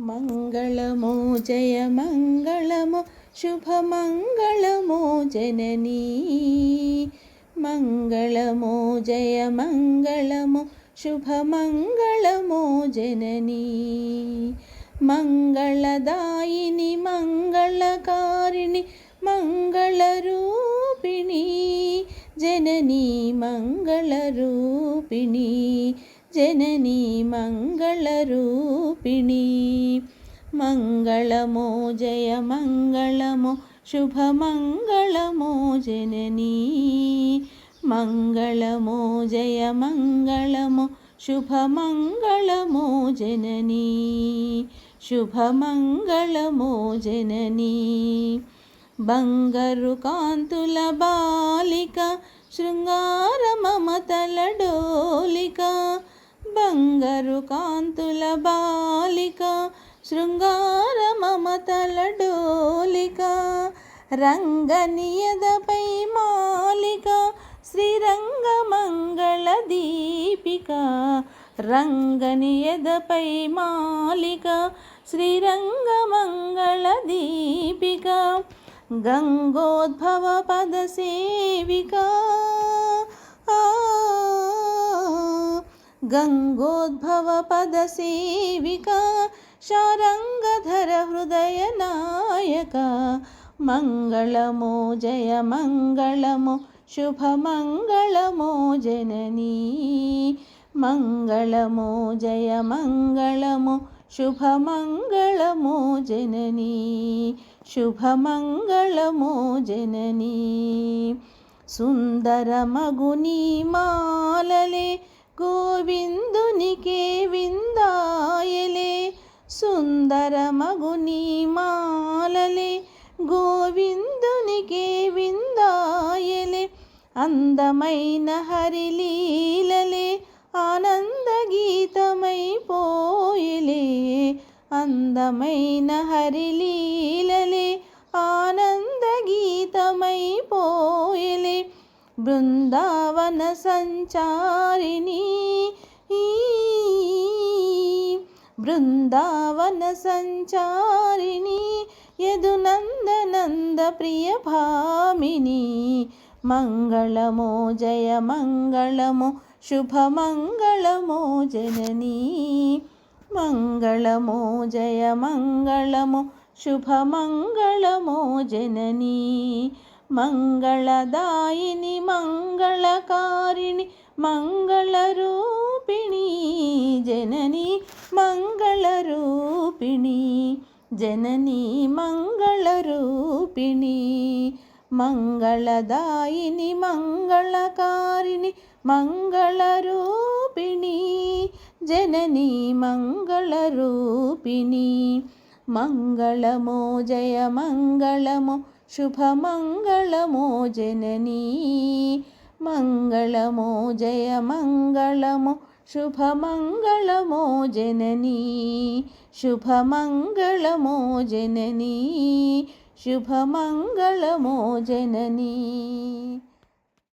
మంగళమో జయ మంగళమో శుభమంగళమో జననీ. మంగళమో జయ మంగళమో శుభమంగళమో జననీ. మంగళదాయిని మంగళకారిణి మంగళరూపిణి. జననీ మంగళరూపిణి. జననీ మంగళరూపిణి మంగళమో జయ మంగళమో శుభమంగళమో జననీ. మంగళమో జయ మంగళమో శుభమంగళమో జననీ. శుభమంగళమో జననీ. బంగారు కాంతుల బాలిక శృంగార మమతల డోలికా బంగారు కాంతుల బాలిక శృంగార మమతల డోలిక రంగనియదపై మాలిక శ్రీరంగ మంగళ దీపిక రంగనియదపై మాలిక శ్రీరంగ మంగళ దీపిక గంగోద్భవ పద సేవికా. गङ्गोद्भवपदसेविका शारङ्गधरहृदयनायका मङ्गलमो जय मङ्गलमो शुभमङ्गलमो जननी मङ्गलमो जय मङ्गलमो शुभमङ्गलमो जननी शुभमङ्गलमो जननी। सुन्दरमगुनी मालले గోవిందునికే విందాయలే సుందరమగుని మాలలే గోవిందునికే విందాయలే అందమైన హరిలీలలే ఆనంద గీతమై పోయలే అందమైన హరిలీలలే ఆనంద గీతమై పోయలే బృందావన సంచారిణి. బృందావన సంచారిణి యదునందనంద ప్రియ భామిని మంగళమో జయ మంగళమో శుభమంగళమో జననీ. మంగళమో జయ మంగళమో శుభమంగళమో జననీ. మంగళదాయిని మంగళకారిణి మంగళరూపిణి జనని మంగళరూపిణి జనని మంగళరూపిణి మంగళదాయిని మంగళకారిణి మంగళరూపిణి జనని మంగళరూపిణి మంగళమో జయ మంగళమో శుభమంగళమో జననీ మంగళమో జయ మంగళమో శుభమంగళమో జననీ శుభమంగళమో జననీ శుభమంగళమో జననీ